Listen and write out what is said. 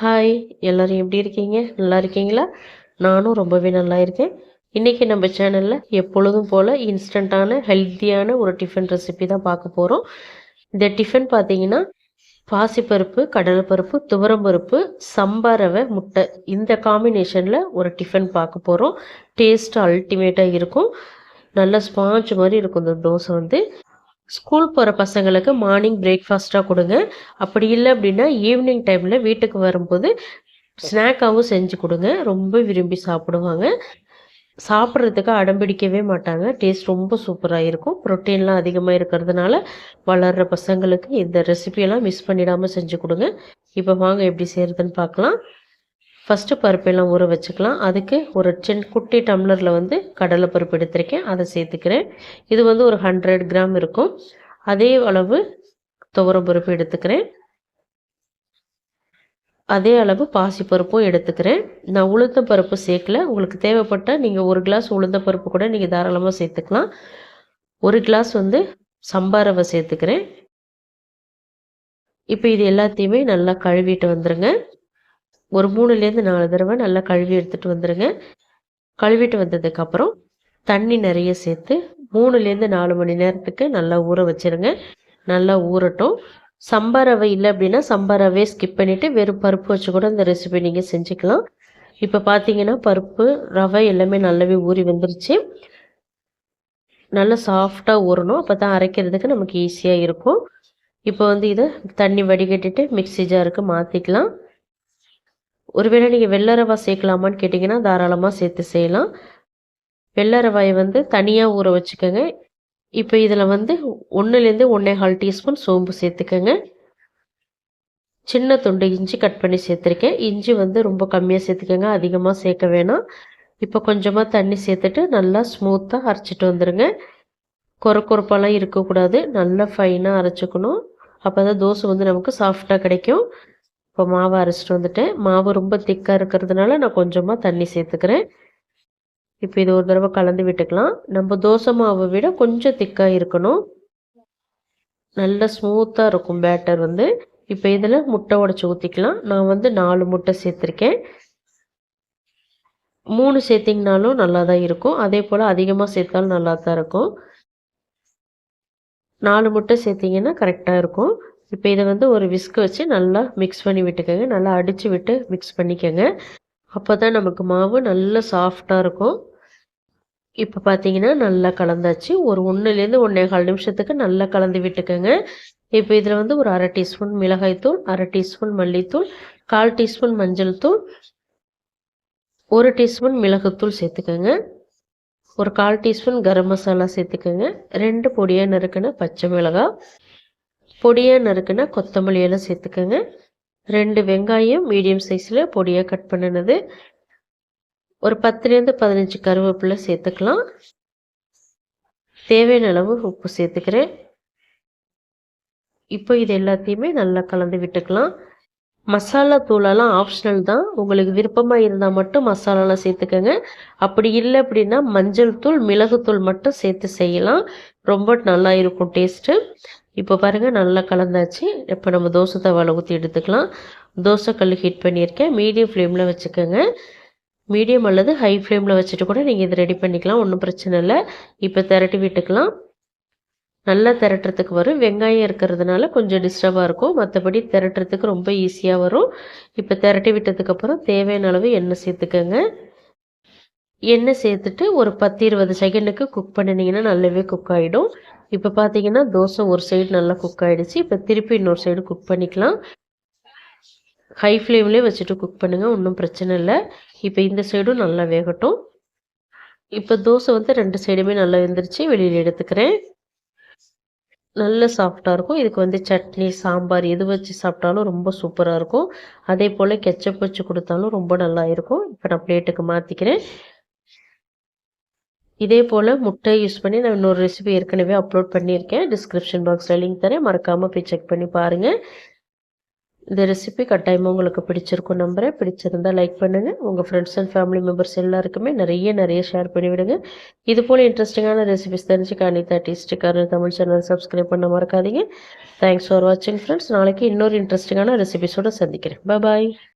Hi எல்லோரும் எப்படி இருக்கீங்க? நல்லா இருக்கீங்களா? நானும் ரொம்பவே நல்லா இருக்கேன். இன்றைக்கி நம்ம சேனலில் எப்பொழுதும் போல் இன்ஸ்டண்ட்டான ஹெல்த்தியான ஒரு டிஃபன் ரெசிபி தான் பார்க்க போகிறோம் இந்த டிஃபன் பார்த்தீங்கன்னா பாசிப்பருப்பு கடலைப்பருப்பு துவரம்பருப்பு சம்பாரவை முட்டை இந்த காம்பினேஷனில் ஒரு டிஃபன் பார்க்க போகிறோம் டேஸ்ட் அல்டிமேட்டாக இருக்கும். நல்ல ஸ்பாஞ்ச் மாதிரி இருக்கும் இந்த தோசை வந்து. ஸ்கூல் போகிற பசங்களுக்கு மார்னிங் பிரேக்ஃபாஸ்ட்டாக கொடுங்க. அப்படி இல்லை அப்படின்னா ஈவினிங் டைமில் வீட்டுக்கு வரும்போது ஸ்நாக்காகவும் செஞ்சு கொடுங்க. ரொம்ப விரும்பி சாப்பிடுவாங்க. சாப்பிட்றதுக்கு அடம்பிடிக்கவே மாட்டாங்க. டேஸ்ட் ரொம்ப சூப்பராக இருக்கும். ப்ரோட்டீன்லாம் அதிகமாக இருக்கிறதுனால வளர்கிற பசங்களுக்கு இந்த ரெசிபியெல்லாம் மிஸ் பண்ணிடாமல் செஞ்சு கொடுங்க. இப்போ வாங்க எப்படி செய்கிறதுன்னு பார்க்கலாம். ஃபஸ்ட்டு பருப்பெல்லாம் ஊற வச்சுக்கலாம். அதுக்கு ஒரு சின்ன குட்டி டம்ளரில் வந்து கடலை பருப்பு எடுத்திருக்கேன். அதை சேர்த்துக்கிறேன். இது வந்து ஒரு ஹண்ட்ரட் கிராம் இருக்கும். அதே அளவு துவரம் பருப்பு எடுத்துக்கிறேன். அதே அளவு பாசிப்பருப்பும் எடுத்துக்கிறேன். நான் உளுந்த பருப்பு சேர்க்கல. உங்களுக்கு தேவைப்பட்டால் நீங்கள் ஒரு கிளாஸ் உளுந்த பருப்பு கூட நீங்கள் தாராளமாக சேர்த்துக்கலாம். ஒரு கிளாஸ் வந்து சம்பாரவை சேர்த்துக்கிறேன். இப்போ இது எல்லாத்தையுமே நல்லா கழுவிட்டு வந்துடுங்க ஒரு மூணுலேருந்து நாலு தடவை நல்லா கழுவி எடுத்துகிட்டு வந்துடுங்க கழுவிட்டு வந்ததுக்கப்புறம் தண்ணி நிறைய சேர்த்து மூணுலேருந்து நாலு மணி நேரத்துக்கு நல்லா ஊற வச்சுருங்க. நல்லா ஊறட்டும். சம்பா ரவை இல்லை அப்படின்னா சம்பா ரவையை ஸ்கிப் பண்ணிவிட்டு வெறும் பருப்பு வச்சு கூட இந்த ரெசிபி நீங்கள் செஞ்சுக்கலாம். இப்போ பார்த்தீங்கன்னா பருப்பு ரவை எல்லாமே நல்லாவே ஊறி வந்துருச்சு. நல்லா சாஃப்டாக ஊறணும். அப்போ தான் அரைக்கிறதுக்கு நமக்கு ஈஸியாக இருக்கும். இப்போ வந்து இதை தண்ணி வடிகட்டிட்டு மிக்சி ஜாருக்கு மாற்றிக்கலாம் ஒருவேளை நீங்கள் வெள்ளை ரவா சேர்க்கலாமான்னு கேட்டிங்கன்னா தாராளமாக சேர்த்து செய்யலாம். வெள்ளை ரவாயை வந்து தனியாக ஊற வச்சுக்கோங்க. இப்போ இதில் வந்து ஒன்றுலேருந்து ஒன்றே கால் டீஸ்பூன் சோம்பு சேர்த்துக்கோங்க. சின்ன துண்டு இஞ்சி கட் பண்ணி சேர்த்துருக்கேன். இஞ்சி வந்து ரொம்ப கம்மியாக சேர்த்துக்கோங்க. அதிகமாக சேர்க்க வேணாம். இப்போ கொஞ்சமாக தண்ணி சேர்த்துட்டு நல்லா ஸ்மூத்தாக அரைச்சிட்டு வந்துடுங்க கொர குறைப்பெல்லாம் இருக்கக்கூடாது. நல்லா ஃபைனாக அரைச்சிக்கணும். அப்போ தான் தோசை வந்து நமக்கு சாஃப்டாக கிடைக்கும். இப்போ மாவை அரைச்சிட்டு வந்துட்டேன். மாவு ரொம்ப திக்காக இருக்கிறதுனால நான் கொஞ்சமாக தண்ணி சேர்த்துக்கிறேன். இப்போ இது ஒரு தடவை கலந்து விட்டுக்கலாம். நம்ம தோசை மாவை விட கொஞ்சம் திக்காக இருக்கணும். நல்ல ஸ்மூத்தாக இருக்கும் பேட்டர் வந்து. இப்போ இதில் முட்டை உடச்சி ஊற்றிக்கலாம் நான் வந்து நாலு முட்டை சேர்த்துருக்கேன். மூணு சேர்த்திங்கனாலும் நல்லா தான் இருக்கும். அதே போல் அதிகமாக சேர்த்தாலும் நல்லா தான் இருக்கும். நாலு முட்டை சேர்த்திங்கன்னா கரெக்டாக இருக்கும். இப்போ இதை வந்து ஒரு விஸ்க் வச்சு நல்லா மிக்ஸ் பண்ணி விட்டுக்கோங்க. நல்லா அடித்து விட்டு மிக்ஸ் பண்ணிக்கோங்க. அப்போ தான் நமக்கு மாவு நல்லா சாஃப்டாக இருக்கும். இப்போ பார்த்தீங்கன்னா நல்லா கலந்தாச்சு. ஒரு ஒன்றுலேருந்து ஒன்றே கால் நிமிஷத்துக்கு நல்லா கலந்து விட்டுக்கோங்க. இப்போ இதில் வந்து ஒரு அரை டீஸ்பூன் மிளகாய்த்தூள் அரை டீஸ்பூன் மல்லித்தூள் கால் டீஸ்பூன் மஞ்சள் தூள் ஒரு டீஸ்பூன் மிளகுத்தூள் சேர்த்துக்கோங்க. ஒரு கால் டீஸ்பூன் கரம் மசாலா சேர்த்துக்கோங்க. ரெண்டு பொடியாக நறுக்கின பச்சை மிளகாய். பொடியாக நறுக்குன்னா கொத்தமல்லி எல்லாம் சேர்த்துக்கோங்க. ரெண்டு வெங்காயம் மீடியம் சைஸில் பொடியாக கட் பண்ணினது. ஒரு பத்துலேருந்து பதினஞ்சு கருவேப்பிலை சேர்த்துக்கலாம். தேவையான அளவு உப்பு சேர்த்துக்கிறேன். இப்போ இது எல்லாத்தையுமே நல்லா கலந்து விட்டுக்கலாம். மசாலா தூளெல்லாம் ஆப்ஷனல் தான். உங்களுக்கு விருப்பமாக இருந்தால் மட்டும் மசாலாலாம் சேர்த்துக்கோங்க. அப்படி இல்லை அப்படின்னா மஞ்சள் தூள் மிளகுத்தூள் மட்டும் சேர்த்து செய்யலாம். ரொம்ப நல்லா இருக்கும் டேஸ்ட்டு இப்போ பாருங்கள் நல்லா கலந்தாச்சு. இப்போ நம்ம தோசை தவாவில் ஊற்றி எடுத்துக்கலாம். தோசை கல் ஹீட் பண்ணியிருக்கேன். மீடியம் ஃப்ளேமில் வச்சுக்கோங்க. மீடியம் அல்லது ஹை ஃப்ளேமில் வச்சுட்டு கூட நீங்கள் இதை ரெடி பண்ணிக்கலாம். ஒன்றும் பிரச்சனை இல்லை. இப்போ திரட்டி விட்டுக்கலாம். நல்லா திரட்டுறதுக்கு வரும். வெங்காயம் இருக்கிறதுனால கொஞ்சம் டிஸ்டர்பாக இருக்கும். மற்றபடி திரட்டுறதுக்கு ரொம்ப ஈஸியாக வரும். இப்போ திரட்டி விட்டதுக்கப்புறம் தேவையான அளவு எண்ணெய் சேர்த்துக்கோங்க. எண்ணெய் சேர்த்துட்டு ஒரு பத்து இருபது செகண்டுக்கு குக் பண்ணினீங்கன்னா நல்லாவே குக் ஆகிடும் இப்போ பார்த்தீங்கன்னா தோசை ஒரு சைடு நல்லா குக் ஆகிடுச்சு இப்போ திருப்பி இன்னொரு சைடு குக் பண்ணிக்கலாம். ஹை ஃப்ளேம்லேயே வச்சுட்டு குக் பண்ணுங்கள் ஒன்றும் பிரச்சனை இல்லை. இப்போ இந்த சைடும் நல்லா வேகட்டும். இப்போ தோசை வந்து ரெண்டு சைடுமே நல்லா வெந்துருச்சு வெளியில் எடுத்துக்கிறேன். நல்ல சாஃப்டாக இருக்கும். இதுக்கு வந்து சட்னி சாம்பார் எது வச்சு சாப்பிட்டாலும் ரொம்ப சூப்பராக இருக்கும். அதே போல் கெச்சப் வச்சு கொடுத்தாலும் ரொம்ப நல்லா இருக்கும். இப்போ நான் பிளேட்டுக்கு மாற்றிக்கிறேன் இதே போல் முட்டை யூஸ் பண்ணி நான் இன்னொரு ரெசிபி ஏற்கனவே அப்லோட் பண்ணியிருக்கேன். டிஸ்கிரிப்ஷன் பாக்ஸில் லிங்க் தரேன். மறக்காமல் போய் செக் பண்ணி பாருங்கள் இந்த ரெசிபி கட்டாயமாக உங்களுக்கு பிடிச்சிருக்கும் நம்புகிறேன் பிடிச்சிருந்தால் லைக் பண்ணுங்கள் உங்கள் ஃப்ரெண்ட்ஸ் அண்ட் ஃபேமிலி மெம்பர்ஸ் எல்லாருக்குமே நிறைய நிறைய ஷேர் பண்ணிவிடுங்க. இது போல் இன்ட்ரெஸ்டிங்கான ரெசிபிஸ் தெரிஞ்சுக்க அனிதா டேஸ்ட்டுக்கார தமிழ் சேனல் சப்ஸ்கிரைப் பண்ண மறக்காதீங்க. தேங்க்ஸ் ஃபார் வாட்சிங் ஃப்ரெண்ட்ஸ் நாளைக்கு இன்னொரு இன்ட்ரெஸ்டிங்கான ரெசிபிஸோடு சந்திக்கிறேன். பாய்